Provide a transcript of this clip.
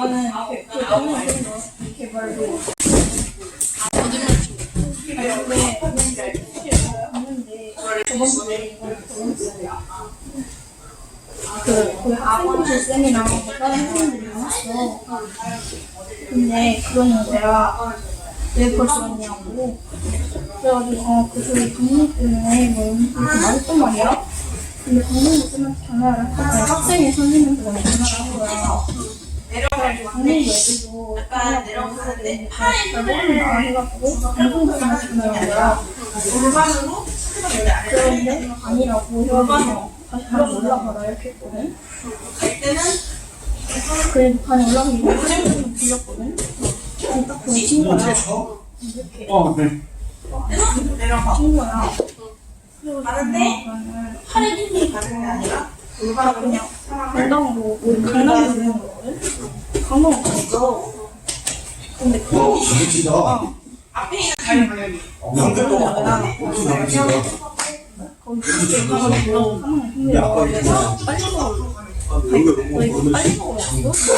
그거 개발도 아니 근데 있는데 저번 주에 이걸 보냈어요. 그, 그 학생들 쌤이랑 뭐 다른 학생들이 왔어. 근데 그거는 내가 왜 벌써 왔냐고. 그래가지고, 어, 그 소리 동물 때문에 뭐 이렇게 말했단 말이야. 근데 동물도 쌤한테 전화를 했어. 아니, 학생이 선생님한테 전화를 한 거야. 그래가지고 동물도 애들도 약간 내려가는데 잘 모른다 해가지고 동물도 쌤한테 전화를 한 거야. 그런데 아니라고 해가지고 다시 반 올라가라 이렇게 했거든. 그래서 반에 올라가면 좀 빌렸거든. 근데 딱 보니 친구야. 이렇게 어, 네. 친구야. 다른데? 하는 힘이 다른 게 아니라 나 그냥 강당으로 우리 강남에서 강남 갔어. 근데 그 어, 재밌다. 앞에 있는 다리 방향이 방금 또 엄청 가가지고 하는 힘들어. 그래서 빨리 먹어. 이거 멀리 빨리 먹어봤어?